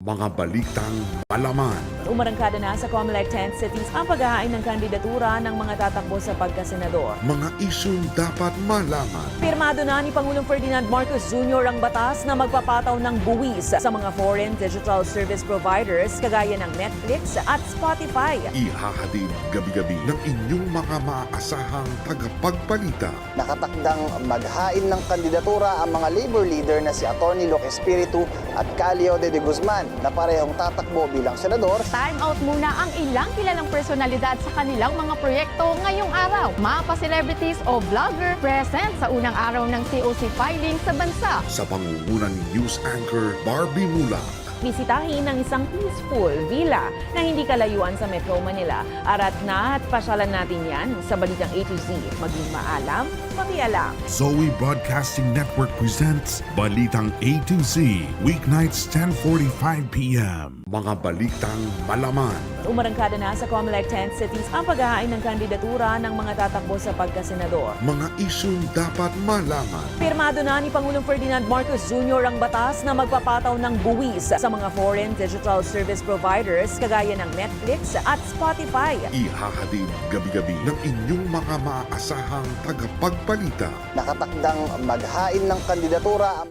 Mga balitang malaman, Umarangkada na sa Comelec 10 cities ang paghahain ng kandidatura ng mga tatakbo sa pagkasenador. mga isyung dapat malaman, Pirmado na ni Pangulong Ferdinand Marcos Jr. ang batas na magpapataw ng buwis sa mga foreign digital service providers kagaya ng Netflix at Spotify. ihahatid gabi-gabi ng inyong mga maaasahang tagapagbalita. Nakatakdang maghain ng kandidatura ang mga labor leader na si Atty. Luque Espiritu at Calio de, de Guzman na parehong tatakbo bilang senador Time out muna ang ilang kilalang personalidad sa kanilang mga proyekto ngayong araw. Mga pa-celebrities o vlogger present sa unang araw ng COC filing sa bansa. Sa pangunguna ni news anchor Barbie Mula, Bisitahin ang isang peaceful villa na hindi kalayuan sa Metro Manila. Arat na at pasyalan natin yan sa Balitang A to Z. Maging maalam, makialam. Zoe Broadcasting Network presents Balitang A to Z, weeknights 10.45pm. Mga balitang malaman, Umarangkada na sa Comelec 10 cities ang paghahain ng kandidatura ng mga tatakbo sa pagkasenador. mga isyung dapat malaman, Pirmado na ni Pangulong Ferdinand Marcos Jr. ang batas na magpapataw ng buwis sa mga foreign digital service providers kagaya ng Netflix at Spotify. ihahatid gabi-gabi ng inyong mga maaasahang tagapagbalita. nakatakdang maghain ng kandidatura ang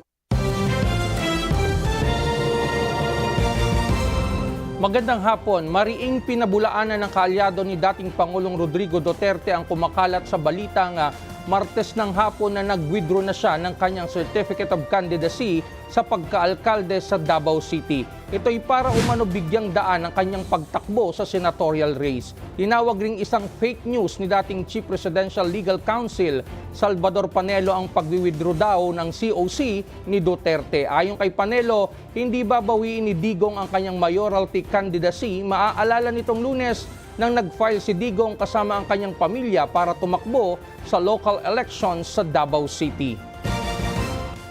Magandang hapon. Mariing pinabulaanan ng kaalyado ni dating Pangulong Rodrigo Duterte ang kumakalat sa balitang ah, Martes ng hapon na nag-withdraw na siya ng kanyang Certificate of Candidacy sa pagkaalkalde sa Davao City. Ito'y para umano bigyang daan ang kanyang pagtakbo sa senatorial race. Tinawag ring isang fake news ni dating Chief Presidential Legal Counsel Salvador Panelo ang pag-withdraw daw ng COC ni Duterte. Ayon kay Panelo, hindi babawiin ni Digong ang kanyang mayoralty candidacy. Maaalala nitong lunes nang nag-file si Digong kasama ang kanyang pamilya para tumakbo sa local elections sa Davao City.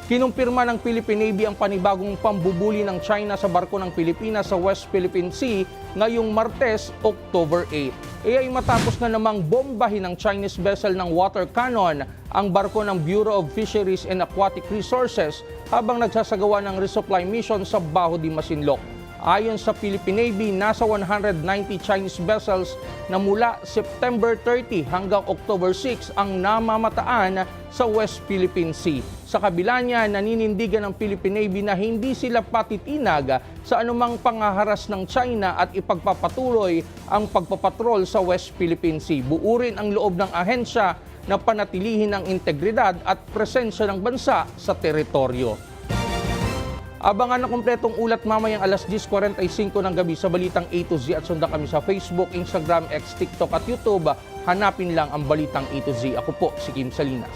Kinumpirma ng Philippine Navy ang panibagong pambubuli ng China sa barko ng Pilipinas sa West Philippine Sea ngayong Martes, October 8. E matapos na namang bombahin ng Chinese vessel ng water cannon ang barko ng Bureau of Fisheries and Aquatic Resources habang nagsasagawa ng resupply mission sa Baho di Masinloc. Ayon sa Philippine Navy, nasa 190 Chinese vessels na mula September 30 hanggang October 6 ang namamataan sa West Philippine Sea. Sa kabila niya, naninindigan ng Philippine Navy na hindi sila patitinag sa anumang pangaharas ng China at ipagpapatuloy ang pagpapatrol sa West Philippine Sea. Buurin ang loob ng ahensya na panatilihin ang integridad at presensya ng bansa sa teritoryo. Abangan ang kompletong ulat mamayang alas 10.45 ng gabi sa Balitang A to Z at sundan kami sa Facebook, Instagram, X, TikTok at YouTube. Hanapin lang ang Balitang A to Z. Ako po si Kim Salinas.